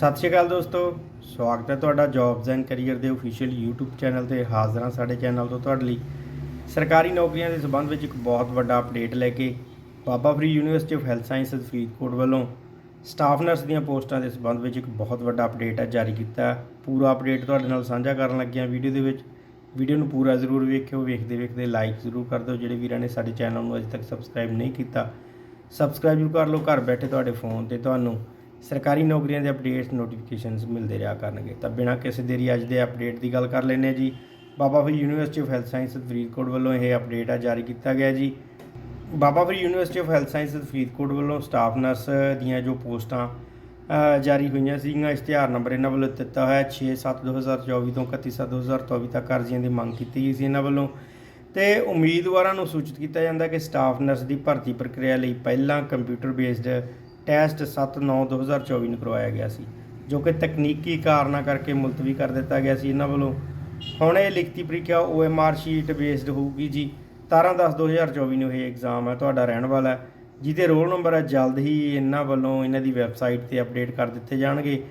ਸਤਿ ਸ਼੍ਰੀ ਅਕਾਲ ਦੋਸਤੋ, ਸਵਾਗਤ ਹੈ ਤੁਹਾਡਾ ਜੌਬਸ ਐਂਡ ਕੈਰੀਅਰ ਦੇ ਅਫੀਸ਼ੀਅਲ YouTube ਚੈਨਲ ਤੇ ਹਾਜ਼ਰ ਹਾਂ ਸਾਡੇ ਚੈਨਲ ਤੋਂ ਤੁਹਾਡੇ ਲਈ। ਸਰਕਾਰੀ ਨੌਕਰੀਆਂ ਦੇ ਸੰਬੰਧ ਵਿੱਚ ਇੱਕ ਬਹੁਤ ਵੱਡਾ ਅਪਡੇਟ ਲੈ ਕੇ Baba Farid university of health sciences Faridkot ਵੱਲੋਂ ਸਟਾਫ ਨਰਸ ਦੀਆਂ ਪੋਸਟਾਂ ਦੇ ਸੰਬੰਧ ਵਿੱਚ ਇੱਕ ਬਹੁਤ ਵੱਡਾ ਅਪਡੇਟ ਹੈ, ਜਾਰੀ ਕੀਤਾ ਪੂਰਾ ਅਪਡੇਟ ਤੁਹਾਡੇ ਨਾਲ ਸਾਂਝਾ ਕਰਨ ਲੱਗਿਆ ਵੀਡੀਓ ਦੇ ਵਿੱਚ। ਵੀਡੀਓ ਨੂੰ ਪੂਰਾ ਜ਼ਰੂਰ ਵੇਖਿਓ, ਵੇਖਦੇ ਵੇਖਦੇ ਲਾਈਕ ਜ਼ਰੂਰ ਕਰ ਦਿਓ। ਜਿਹੜੇ ਵੀਰਾਂ ਨੇ ਸਾਡੇ ਚੈਨਲ ਨੂੰ ਅਜੇ ਤੱਕ ਸਬਸਕ੍ਰਾਈਬ ਨਹੀਂ ਕੀਤਾ ਸਬਸਕ੍ਰਾਈਬ ਜ਼ਰੂਰ ਕਰ ਲਓ। ਘਰ ਬੈਠੇ ਤੁਹਾਡੇ ਫੋਨ ਤੇ ਤੁਹਾਨੂੰ ਸਰਕਾਰੀ ਨੌਕਰੀਆਂ ਦੇ ਅਪਡੇਟਸ ਨੋਟੀਫਿਕੇਸ਼ਨਸ ਮਿਲਦੇ ਰਿਹਾ ਕਰਨਗੇ। ਤਾਂ ਬਿਨਾਂ ਕਿਸੇ ਦੇਰੀ ਅੱਜ ਦੇ ਅਪਡੇਟ ਦੀ ਗੱਲ ਕਰ ਲੈਂਦੇ ਹਾਂ ਜੀ। Baba Farid university of health science Faridkot ਵੱਲੋਂ ਇਹ ਅਪਡੇਟ ਆ ਜਾਰੀ ਕੀਤਾ ਗਿਆ ਜੀ। Baba Farid university of health science Faridkot ਵੱਲੋਂ ਸਟਾਫ ਨਰਸ ਦੀਆਂ ਜੋ ਪੋਸਟਾਂ ਜਾਰੀ ਹੋਈਆਂ ਸੀਗੀਆਂ, ਇਸ਼ਤਿਹਾਰ ਨੰਬਰ ਇਹਨਾਂ ਵੱਲੋਂ ਦਿੱਤਾ ਹੋਇਆ 6/7/2024 ਤੋਂ 31/7/2024 ਤੱਕ ਅਰਜ਼ੀਆਂ ਦੀ ਮੰਗ ਕੀਤੀ ਗਈ ਸੀ ਇਹਨਾਂ ਵੱਲੋਂ। ਤੇ ਉਮੀਦਵਾਰਾਂ ਨੂੰ ਸੂਚਿਤ ਕੀਤਾ ਜਾਂਦਾ ਕਿ ਸਟਾਫ ਨਰਸ ਦੀ ਭਰਤੀ ਪ੍ਰਕਿਰਿਆ ਲਈ ਪਹਿਲਾਂ ਕੰਪਿਊਟਰ ਬੇਸਡ ਟੈਸਟ 7/9/2024 ਨੂੰ ਕਰਵਾਇਆ ਗਿਆ ਸੀ, ਜੋ ਕਿ ਤਕਨੀਕੀ ਕਾਰਨਾਂ ਕਰਕੇ ਮੁਲਤਵੀ ਕਰ ਦਿੱਤਾ ਗਿਆ ਸੀ ਇਹਨਾਂ ਵੱਲੋਂ। ਹੁਣ ਇਹ ਲਿਖਤੀ ਪ੍ਰੀਖਿਆ OMR ਸ਼ੀਟ ਬੇਸਡ ਹੋਊਗੀ ਜੀ। 17/10/2024 ਨੂੰ ਇਹ ਐਗਜ਼ਾਮ ਹੈ, ਤੁਹਾਡਾ ਰਹਿਣ ਵਾਲਾ ਹੈ, ਜਿਹਦੇ ਰੋਲ ਨੰਬਰ ਹੈ, ਜਲਦ ਹੀ ਇਹਨਾਂ ਵੱਲੋਂ ਇਹਨਾਂ ਦੀ ਵੈਬਸਾਈਟ ਤੇ ਅਪਡੇਟ ਕਰ ਦਿੱਤੇ ਜਾਣਗੇ।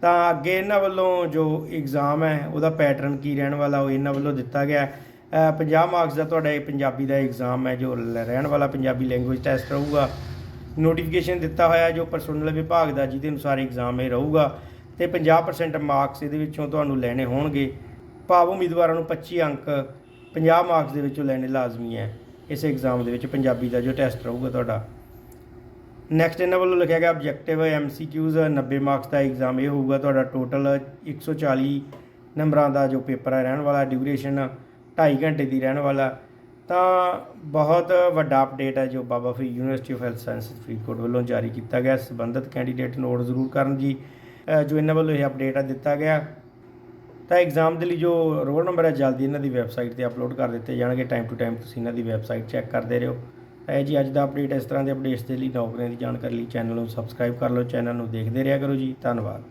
ਤਾਂ ਅੱਗੇ ਇਹਨਾਂ ਵੱਲੋਂ ਜੋ ਐਗਜ਼ਾਮ ਹੈ, ਉਹਦਾ ਪੈਟਰਨ ਕੀ ਰਹਿਣ ਵਾਲਾ, ਉਹ ਇਹਨਾਂ ਵੱਲੋਂ ਦਿੱਤਾ ਗਿਆ ਹੈ। 50 ਮਾਰਕਸ ਦਾ ਤੁਹਾਡਾ ਇਹ ਪੰਜਾਬੀ ਦਾ ਐਗਜ਼ਾਮ ਹੈ, ਜੋ ਲ- ਰਹਿਣ ਵਾਲਾ ਪੰਜਾਬੀ ਲੈਂਗੁਏਜ ਟੈਸਟ ਰਹੂਗਾ। ਨੋਟੀਫਿਕੇਸ਼ਨ ਦਿੱਤਾ ਹੋਇਆ ਜੋ ਪਰਸਨਲ ਵਿਭਾਗ ਦਾ, ਜਿਹਦੇ ਅਨੁਸਾਰ ਐਗਜ਼ਾਮ ਇਹ ਰਹੂਗਾ, ਤੇ 50% ਮਾਰਕਸ ਇਹਦੇ ਵਿੱਚੋਂ ਤੁਹਾਨੂੰ ਲੈਣੇ ਹੋਣਗੇ। ਭਾਵ ਉਮੀਦਵਾਰਾਂ ਨੂੰ 25 ਅੰਕ 50 ਮਾਰਕਸ ਦੇ ਵਿੱਚੋਂ ਲੈਣੇ ਲਾਜ਼ਮੀ ਹੈ। ਇਸ ਐਗਜ਼ਾਮ ਦੇ ਵਿੱਚ ਪੰਜਾਬੀ ਦਾ ਜੋ ਟੈਸਟ ਰਹੂਗਾ ਤੁਹਾਡਾ। ਨੈਕਸਟ ਇਹਨਾਂ ਵੱਲੋਂ ਲਿਖਿਆ ਗਿਆ ਆਬਜੈਕਟਿਵ ਐਮਸੀਕਿਊਜ਼ 90 ਮਾਰਕਸ ਦਾ ਐਗਜ਼ਾਮ ਇਹ ਹੋਊਗਾ ਤੁਹਾਡਾ। ਟੋਟਲ 140 ਨੰਬਰਾਂ ਦਾ ਜੋ ਪੇਪਰ ਹੈ, ਰਹਿਣ ਵਾਲਾ ਡਿਊਰੇਸ਼ਨ 2.5 ਘੰਟੇ ਦੀ ਰਹਿਣ ਵਾਲਾ। ਤਾਂ ਬਹੁਤ ਵੱਡਾ ਅਪਡੇਟ ਹੈ ਜੋ Baba Farid university of health sciences Faridkot ਵੱਲੋਂ ਜਾਰੀ ਕੀਤਾ ਗਿਆ। ਸੰਬੰਧਿਤ ਕੈਂਡੀਡੇਟ ਨੋਟ ਜ਼ਰੂਰ ਕਰਨ ਜੀ ਜੋ ਇਹਨਾਂ ਵੱਲੋਂ ਇਹ ਅਪਡੇਟ ਆ ਦਿੱਤਾ ਗਿਆ। ਤਾਂ ਐਗਜ਼ਾਮ ਦੇ ਲਈ ਜੋ ਰੋਲ ਨੰਬਰ ਹੈ, ਜਲਦੀ ਇਹਨਾਂ ਦੀ ਵੈਬਸਾਈਟ ਤੇ ਅਪਲੋਡ ਕਰ ਦਿੱਤੇ ਜਾਣਗੇ। ਟਾਈਮ ਟੂ ਟਾਈਮ ਤੁਸੀਂ ਇਹਨਾਂ ਦੀ ਵੈਬਸਾਈਟ ਚੈੱਕ ਕਰਦੇ ਰਹੋ। ਇਹ ਜੀ ਅੱਜ ਦਾ ਅਪਡੇਟ ਇਸ ਤਰ੍ਹਾਂ ਦੇ ਅਪਡੇਟਸ ਦੇ ਲਈ ਨੌਕਰੀਆਂ ਦੀ ਜਾਣਕਾਰੀ ਲਈ ਚੈਨਲ ਨੂੰ ਸਬਸਕ੍ਰਾਈਬ ਕਰ ਲਓ। ਚੈਨਲ ਨੂੰ ਦੇਖਦੇ ਰਿਹਾ ਕਰੋ ਜੀ। ਧੰਨਵਾਦ।